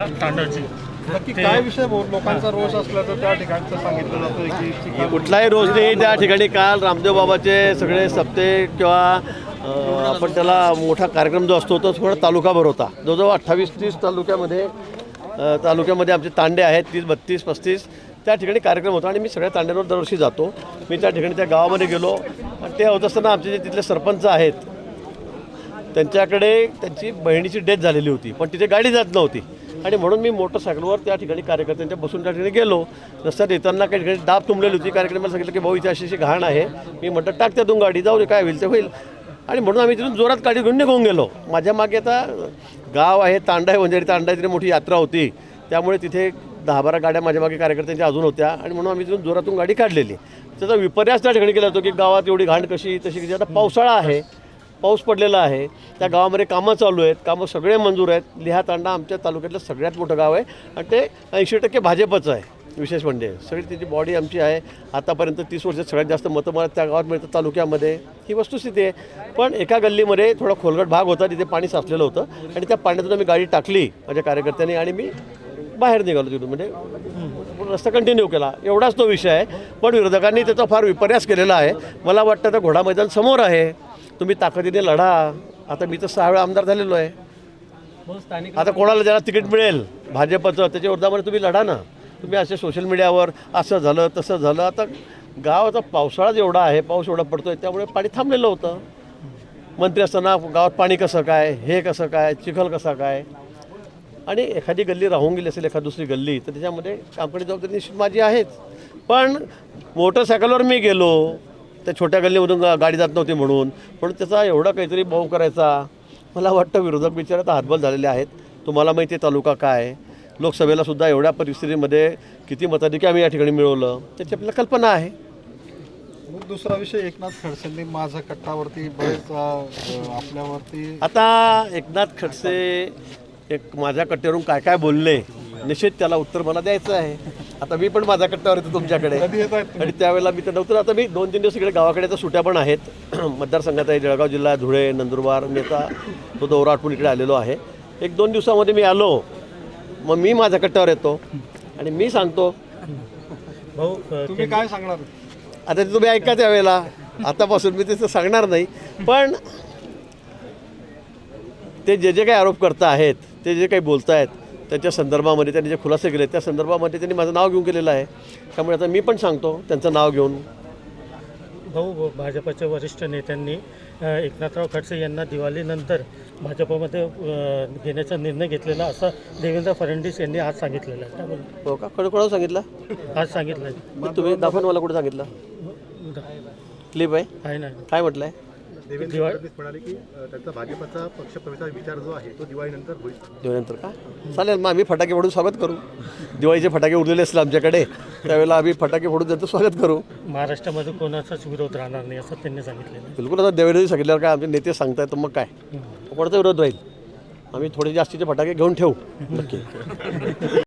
नक्की काय विषय बोल लोकांचा रोष असल्याचं त्या ठिकाणचं सांगितलं जातं की चिखल- कुठलाही रोज नाही. त्या ठिकाणी काल रामदेव बाबाचे सगळे सप्ते किंवा आपण त्याला मोठा कार्यक्रम जो असतो तो थोडा तालुकाभर होता. जवळजवळ अठ्ठावीस तीस तालुक्यामध्ये तालुक्यामध्ये आमचे तांडे आहेत तीस बत्तीस पस्तीस त्या ठिकाणी कार्यक्रम होता. आणि मी सगळ्या तांड्यांवर दरवर्षी जातो. मी त्या ठिकाणी त्या गावामध्ये गेलो. आणि ते होत असताना आमचे जे तिथले सरपंच आहेत त्यांच्याकडे त्यांची बहिणीची डेथ झालेली होती. पण तिथे गाडी जात नव्हती. आणि म्हणून मी मोटरसायकलवर त्या ठिकाणी कार्यकर्त्यांच्या बसून त्या ठिकाणी गेलो. रस्त्यात येताना काही ठिकाणी डाब तुंबलेली होती. कार्यक्रमाला सांगितलं की भाऊ इथे अशी अशी घाण आहे. मी म्हटलं टाक त्यातून गाडी जाऊ दे काय होईल ते होईल. आणि म्हणून आम्ही तिथून जोरात गाडी घेऊन निघून गेलो. माझ्या मागे आता गाव आहे तांडा आहे वंजारी तांडा तिथे मोठी यात्रा होती. त्यामुळे तिथे दहा बारा गाड्या माझ्या मागे कार्यकर्त्यांच्या अजून होत्या. आणि म्हणून आम्ही तिथून जोरातून गाडी काढलेली. त्याचा विपर्यास त्या ठिकाणी केला होतो की गावात एवढी घाण कशी तशी कशी? आता पावसाळा आहे. पाऊस पडलेला आहे. त्या गावामध्ये कामं चालू आहेत. कामं सगळे मंजूर आहेत. लिहा तांडा आमच्या तालुक्यातलं सगळ्यात मोठं गाव आहे. आणि ते ऐंशी टक्के भाजपचं आहे विशेष म्हणजे. सगळी त्याची बॉडी आमची आहे. आतापर्यंत तीस वर्षात सगळ्यात जास्त मतं मला त्या गावात मिळतं तालुक्यामध्ये. ही वस्तुस्थिती आहे. पण एका गल्लीमध्ये थोडा खोलगट भाग होता. तिथे पाणी साचलेलं होतं. आणि त्या पाण्यातून आम्ही गाडी टाकली माझ्या कार्यकर्त्यांनी आणि मी बाहेर निघालो तिथून. म्हणजे रस्ता कंटिन्यू केला. एवढाच तो विषय आहे. पण विरोधकांनी त्याचा फार विपर्यास केलेला आहे. मला वाटतं तर घोडा मैदान समोर आहे. तुम्ही ताकदीने लढा. आता मी तर सहा वेळा आमदार झालेलो आहे. आता कोणाला ज्याला तिकीट मिळेल? भाजपचं. त्याच्या विरोधामध्ये तुम्ही लढा ना. तुम्ही असे सोशल मीडियावर असं झालं तसं झालं. आता गाव आता पावसाळा जेवढा आहे पाऊस एवढा पडतोय त्यामुळे पाणी थांबलेलं होतं. मंत्री असताना गावात पाणी कसं काय हे कसं काय चिखल कसा काय? आणि एखादी गल्ली राहून गेली असेल एखादी दुसरी गल्ली तर त्याच्यामध्ये कामकडे जबाबदारी निश्चित माझी आहेच. पण मोटरसायकलवर मी गेलो त्या छोट्या गल्लीमधून गाडी जात नव्हती म्हणून. पण त्याचा एवढा काहीतरी भाऊ करायचा मला वाटतं विरोधक बिचारे आता हातबल झालेले आहेत. तुम्हाला माहिती आहे तालुका काय? लोकसभेला सुद्धा एवढ्या परिस्थितीमध्ये किती मताधिक्य आम्ही या ठिकाणी मिळवलं त्याची आपल्याला कल्पना आहे. मग दुसरा विषय एकनाथ खडसेंनी माझा कट्टावरती बरेच आपल्यावरती आता एकनाथ खडसे एक माझ्या कट्ट्यावरून काय काय बोलले निश्चित त्याला उत्तर मला द्यायचं आहे. आता मी पण माझ्या कट्ट्यावर येतो तुमच्याकडे आणि त्यावेळेला मी तर नव्हतं आता मी दोन तीन दिवस इकडे गावाकडे तर सुट्या पण आहेत. मतदारसंघात आहे जळगाव जिल्हा धुळे नंदुरबार आता तो दौरा आटपून इकडे आलेलो आहे. एक दोन दिवसामध्ये मी आलो. मग मी माझ्या कट्ट्यावर येतो. आणि मी सांगतो भाऊ तुम्ही काय सांगणार? आता ते तुम्ही ऐका त्यावेळेला. आतापासून मी तसं सांगणार नाही. पण ते जे जे काही आरोप करता आहेत ते जे काही बोलत आहेत त्याच्या संदर्भामध्ये त्यांनी जे खुलासे केले त्या संदर्भामध्ये त्यांनी माझं नाव घेऊन केलेलं आहे. त्यामुळे आता मी पण सांगतो त्यांचं नाव घेऊन. भाऊ भाजपच्या वरिष्ठ नेत्यांनी एकनाथराव खडसे यांना दिवाळीनंतर भाजपमध्ये घेण्याचा निर्णय घेतलेला असं देवेंद्र फडणवीस यांनी आज सांगितलेलं आहे. त्यामुळे हो का? कोण कोणाला सांगितलं? आज सांगितलं आहे. तुम्ही दाखवा ना मला कुठे सांगितलं. क्लिप आहे. आहे काय म्हटलंय? देवेंद्र फडणवीस म्हणाले की त्यांचा भाजपचा पक्षप्रवेशाचा विचार जो आहे तो दिवाळीनंतर होईल. दिवाळीनंतर का? चालेल मग आम्ही फटाके फोडून स्वागत करू. दिवाळीचे फटाके उरलेले असतील आमच्याकडे त्यावेळेला आम्ही फटाके फोडून त्यांचं स्वागत करू. महाराष्ट्रामध्ये कोणाचाच विरोध राहणार नाही असं त्यांनी सांगितलेलं आहे. बिलकुल आता देवेंद्रजी सांगितल्यावर काय आमचे नेते सांगतायत तर मग काय? कोणाचा विरोध राहील? आम्ही थोडे जास्तीचे फटाके घेऊन ठेवू. नक्की.